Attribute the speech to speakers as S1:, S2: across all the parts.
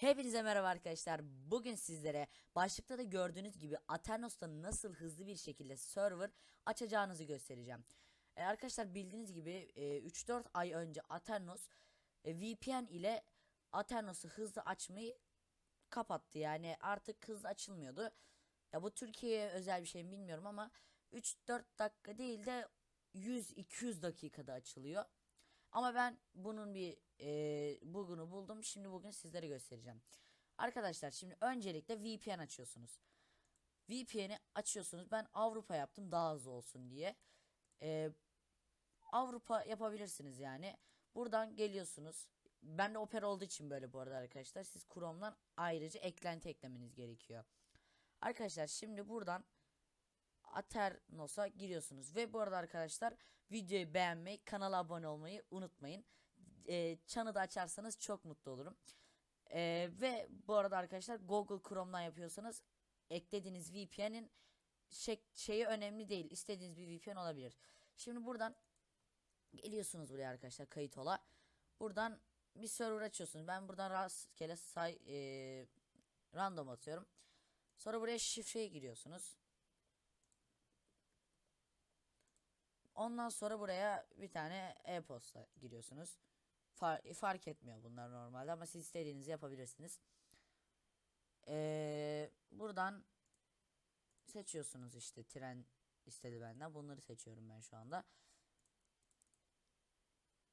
S1: Hepinize merhaba arkadaşlar. Bugün sizlere başlıkta da gördüğünüz gibi Aternos'ta nasıl hızlı bir şekilde server açacağınızı göstereceğim. E, arkadaşlar bildiğiniz gibi e, 3-4 ay önce Aternos e, VPN ile Aternos'u hızlı açmayı kapattı. Yani artık hızlı açılmıyordu. Ya bu Türkiye'ye özel bir şey mi bilmiyorum ama 3-4 dakika değil de 100-200 dakikada açılıyor. Ama ben bunun bir e, bugünü buldum. Şimdi bugün sizlere göstereceğim. Arkadaşlar şimdi öncelikle VPN açıyorsunuz. VPN'i açıyorsunuz. Ben Avrupa yaptım daha hızlı olsun diye. E, Avrupa yapabilirsiniz yani. Buradan geliyorsunuz. Ben de Opera olduğu için böyle bu arada arkadaşlar. Siz Chrome'dan ayrıca eklenti eklemeniz gerekiyor. Arkadaşlar şimdi buradan Aternos'a giriyorsunuz. Ve bu arada arkadaşlar videoyu beğenmeyi, kanala abone olmayı unutmayın. E, çanı da açarsanız çok mutlu olurum. E, ve bu arada arkadaşlar Google Chrome'dan yapıyorsanız eklediğiniz VPN'in şey, şeyi önemli değil. İstediğiniz bir VPN olabilir. Şimdi buradan geliyorsunuz buraya arkadaşlar kayıt ola. Buradan bir server açıyorsunuz. Ben buradan rastgele say, e, random atıyorum. Sonra buraya şifreye giriyorsunuz. Ondan sonra buraya bir tane e-posta giriyorsunuz. Far- fark etmiyor bunlar normalde ama siz istediğinizi yapabilirsiniz. Ee, buradan seçiyorsunuz işte tren istedi benden. Bunları seçiyorum ben şu anda.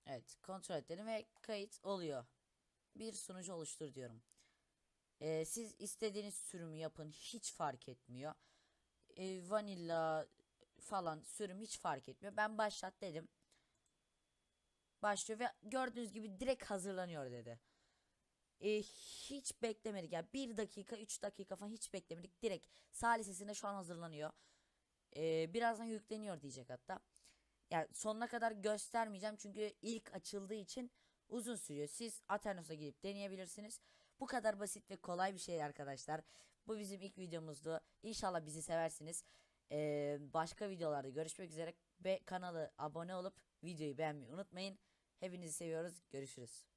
S1: Evet kontrol edelim ve kayıt oluyor. Bir sunucu oluştur diyorum. Ee, siz istediğiniz sürümü yapın hiç fark etmiyor. Ee, vanilla falan sürüm hiç fark etmiyor. Ben başlat dedim. Başlıyor ve gördüğünüz gibi direkt hazırlanıyor dedi. Ee, hiç beklemedik ya. Yani bir dakika, üç dakika falan hiç beklemedik. Direkt salisesinde şu an hazırlanıyor. Ee, birazdan yükleniyor diyecek hatta. Yani sonuna kadar göstermeyeceğim çünkü ilk açıldığı için uzun sürüyor. Siz Aternos'a gidip deneyebilirsiniz. Bu kadar basit ve kolay bir şey arkadaşlar. Bu bizim ilk videomuzdu. İnşallah bizi seversiniz. Ee, başka videolarda görüşmek üzere ve kanalı abone olup videoyu beğenmeyi unutmayın. Hepinizi seviyoruz. Görüşürüz.